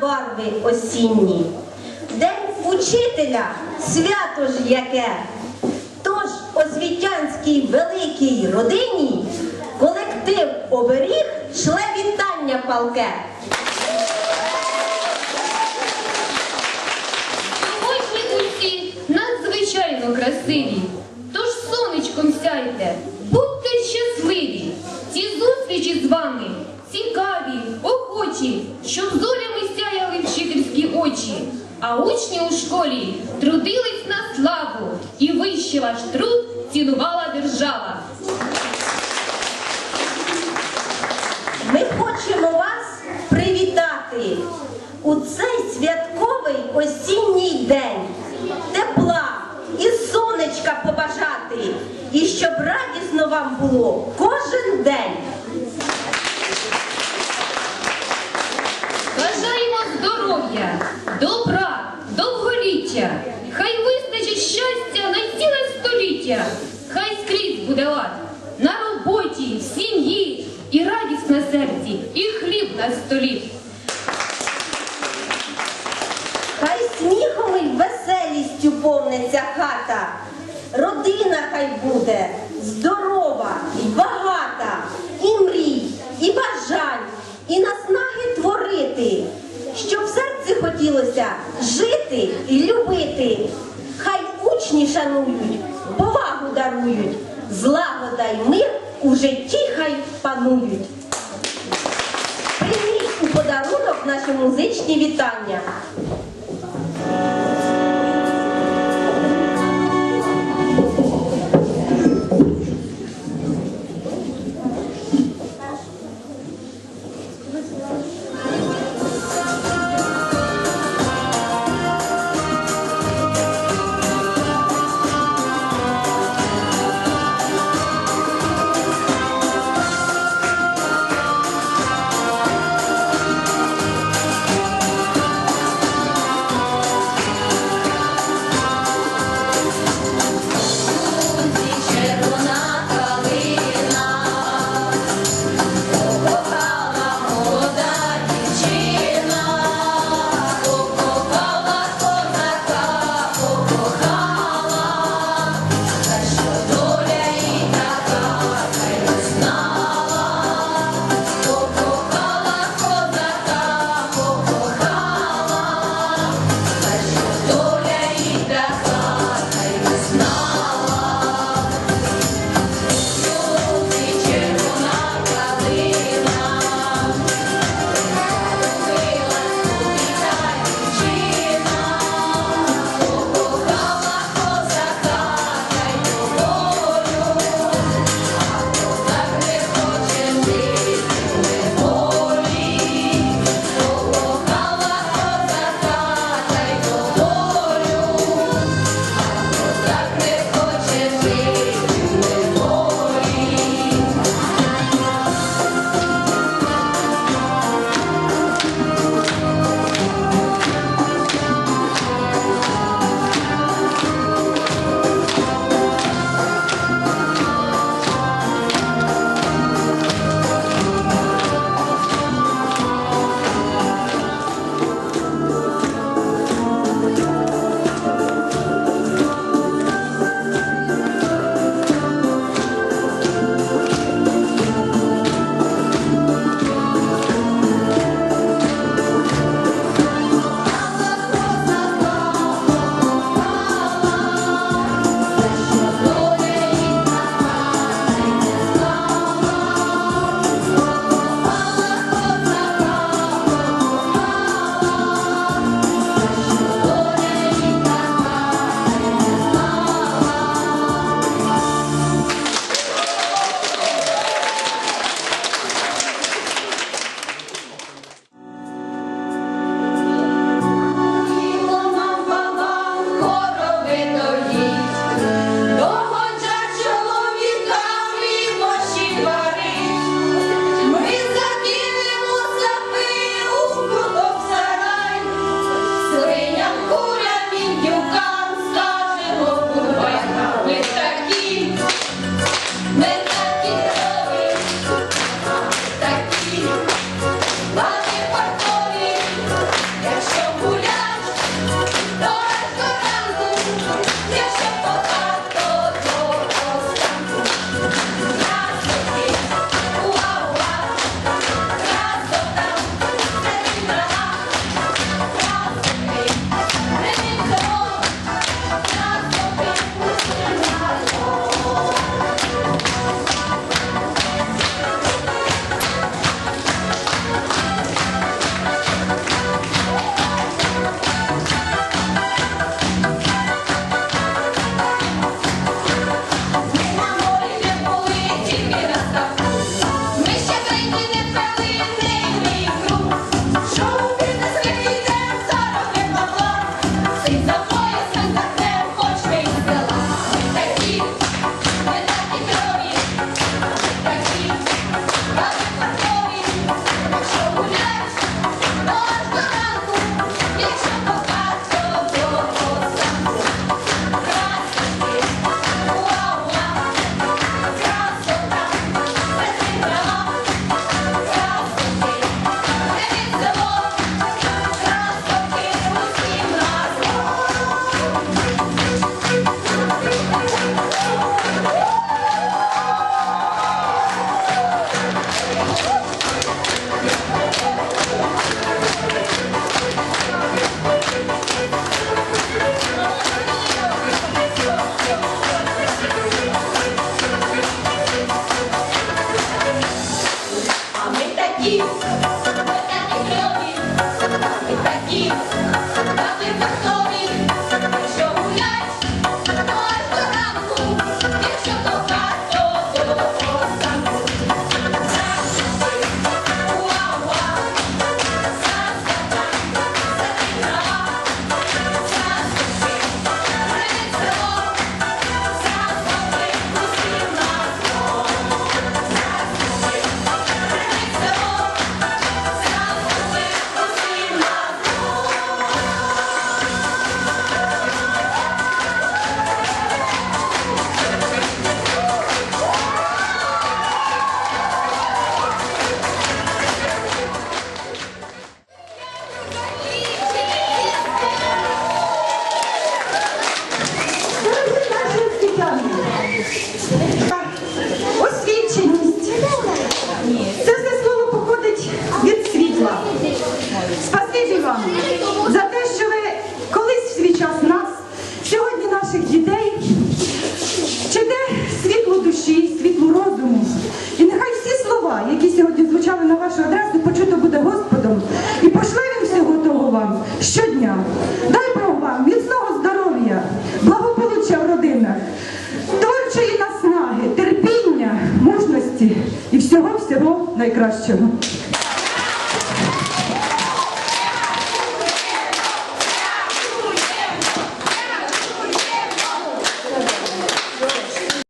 барви осінні. День учителя, свято ж яке. Тож освітянській великій родині колектив оберіг шле вітання палке. Сьогодні усі надзвичайно красиві. Тож сонечком сяйте, охочі, щоб зорями сяяли вчительські очі. А учні у школі трудились на славу, і вище ваш труд цінувала держава. Ми хочемо вас привітати у цей святковий осінній день. Тепла і сонечка побажати, і щоб радісно вам було кожен день. Бажаємо здоров'я, добра, довголіття. Хай вистачить щастя на ціле століття. Хай скрізь буде лад на роботі, в сім'ї, і радість на серці, і хліб на столі. Хай сміхом і веселістю повниться хата. Родина хай буде здорова і багата, і мрій, і бажань, і наснаги творити, щоб в серці хотілося жити і любити. Хай учні шанують, повагу дарують, злагода й мир у житті хай панують. Прийміть у подарунок наші музичні вітання. Bye. Мужності і всього всього найкращого.